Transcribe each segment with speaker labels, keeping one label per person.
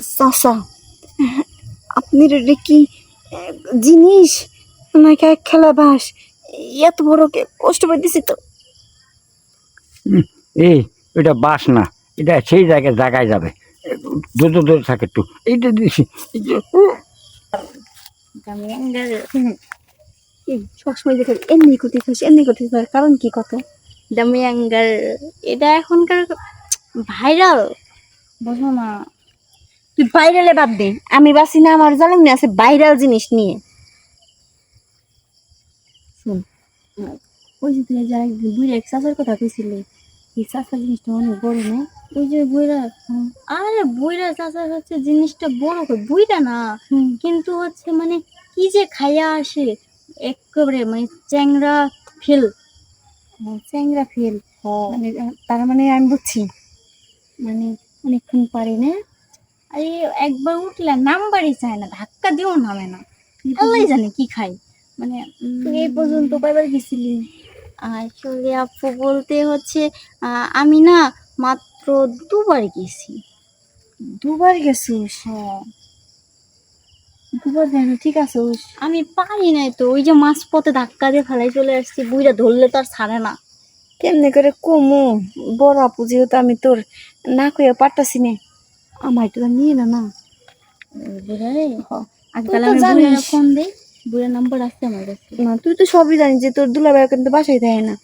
Speaker 1: চাচা আপনার এটা কি জিনিস? নাকি এক খেলা বাস। এত বড় কে- কষ্ট পাইতেছি তো।
Speaker 2: এই এটা বাস না এটা সেই জায়গায় জায়গায় যাবে। দ্রুত দ্রুত থাকে একটু। এইটা দিছি
Speaker 1: সবসময় দেখে এমনি করতে থাকছে এমনি করতে থাকার কারণ কি কত?
Speaker 3: দামিয়াঙ্গার এটা এখনকার ভাইরাল। বুঝো না।
Speaker 1: তুই ভাইরালে বাদ দে। আমি বাসি না আমার জানাম আছে ভাইরাল জিনিস নিয়ে।
Speaker 3: শুন ওই যে তুই যারা একদিন বুড়ি এক চাচার কথা কইছিলি এই চাচার জিনিসটা অনেক বড় না? ওই যে বুইরা আরে বুইরা চাচার হচ্ছে জিনিসটা বড় কই বুইরা না। কিন্তু হচ্ছে মানে কি যে খাইয়া আসে একেবারে মানে চ্যাংরা ফেল।
Speaker 1: চ্যাংরা ফেল। মানে আহ, তার মানে আমি বুঝছি।
Speaker 3: মানে অনেকক্ষণ পারি না আরে একবার উঠলে নামবারই চায় না ধাক্কা দিও নামে না। আল্লাহ জানে কি খাই। মানে
Speaker 1: তুই এই পর্যন্ত কয়বার গেছিলি?
Speaker 3: আসলে আপু বলতে হচ্ছে আমি না মাত্র দুবার গেছি।
Speaker 1: দুবার গেছিস?
Speaker 3: হ্যাঁ।
Speaker 1: দুবার যেন ঠিক আছে
Speaker 3: আমি পারি নাই তো ওই যে মাছ পথে ধাক্কা দিয়ে ফেলাই চলে আসছি বুইরা ধরলে তো আর ছাড়ে না।
Speaker 1: কেমনে করে কমু? বড় আপু যেহেতু আমি তোর না কইয়া পারতাছি নে। আমার এটা নিয়ে না না।
Speaker 3: ফোন দিই। নাম্বার আছে আমার কাছে।
Speaker 1: না তুই তো সবই জানিস যে তোর দুলাভাই কিন্তু বাসায় থাকে না।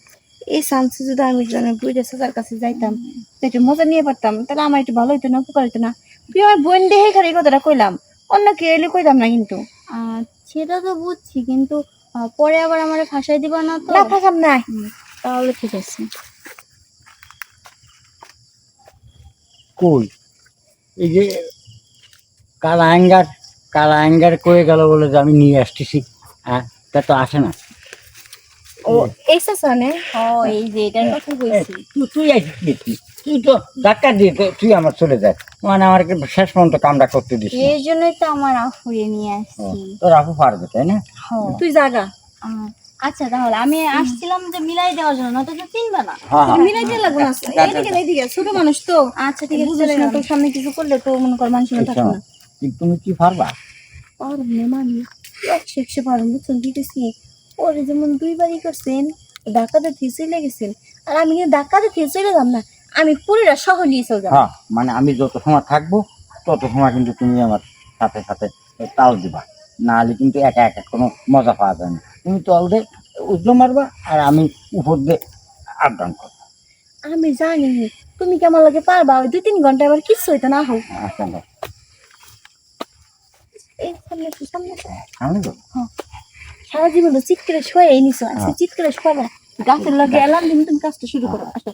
Speaker 1: এই চান্সে যদি আমি জানি সাজার কাছে যাইতাম একটু মজা নিয়ে পারতাম তাহলে আমার একটু ভালো হইতো না উপকার হইতো না। তুই আমার বোন দেহে খালি এই কথাটা কইলাম। অন্য কেউ এলে কইতাম না কিন্তু।
Speaker 3: আহ, সেটা তো বুঝছি কিন্তু পরে আবার আমার ফাঁসাই দিবা না তো?
Speaker 1: না ফাঁসাম না।
Speaker 3: তাহলে ঠিক আছে।
Speaker 2: কই? এই যে কালা অ্যাঙ্গার কালা অ্যাঙ্গার কয়ে গেল বলে যে আমি নিয়ে আসতেছি। হ্যাঁ তা তো আসে না।
Speaker 1: ও এই চাচানে
Speaker 3: ও এই যে এটার কথা কইছি
Speaker 2: তুই তুই আসিস কি? তুই তো ডাক্তার দিয়ে তো তুই আমার চলে যায় মানে আমার শেষ পর্যন্ত কামটা করতে দিস
Speaker 3: এই জন্যই তো আমার আফুরে নিয়ে আসছি।
Speaker 2: তোর আপু পারবে তাই না?
Speaker 3: হ্যাঁ।
Speaker 1: তুই জাগা।
Speaker 3: আচ্ছা তাহলে আমি আসছিলাম যে মিলাই দেওয়ার জন্য না তো তো চিনবে না।
Speaker 2: হ্যাঁ হ্যাঁ
Speaker 1: মিলাই দিয়ে লাগবো না এইদিকে না, এইদিকে ছোট মানুষ তো।
Speaker 3: আচ্ছা ঠিক আছে চলে
Speaker 1: না। তোর সামনে কিছু করলে তো মনে কর মানুষ
Speaker 2: শোনো,
Speaker 1: না।
Speaker 2: কি- তুমি কি পারবা?
Speaker 1: না মানি একশো পারব বুঝছেন দিতেছি। ওরে যেমন দুইবারই করছেন ধাক্কাতে থিয়ে লেগেছেন আর আমি কিন্তু থিয়ে চলে না আমি পুরোটা সহ নিয়ে চলে যাব
Speaker 2: মানে আমি যত সময় থাকব তত সময় কিন্তু তুমি আমার সাথে সাথে তাল দিবা। না হলে কিন্তু একা একা কোনো মজা পাওয়া যায় না। তুমি তল দে উজলো মারবা আর আমি উপর দিয়ে আপ ডাউন করব।
Speaker 1: আমি জানি তুমি কেমন লাগে পারবা? ওই দুই তিন ঘণ্টা আবার কিচ্ছু হইতো না হোক
Speaker 2: আচ্ছা না
Speaker 1: সারা জীবন তো চিৎকারে শোয়ে নিছো আজকে
Speaker 2: হ্যাঁ।
Speaker 1: চিৎকারে শোয়া গাছের লগে এলাম দিন তুমি কাজটা শুরু করো আসো।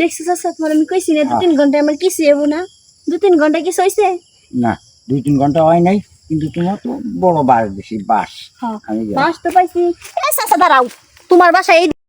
Speaker 1: দেখছ চাচা তোমার আমি কইছি না দু তিন ঘণ্টা আমার কিছু হব না। দু তিন ঘণ্টা কিছু হয়েছে
Speaker 2: না দুই তিন ঘণ্টা হয় নাই কিন্তু তোমার তো বড় বাস বেশি বাস।
Speaker 1: হ্যাঁ
Speaker 2: আমি
Speaker 1: বাস তো পাইছি। চাচা দাঁড়াও তোমার বাসা এই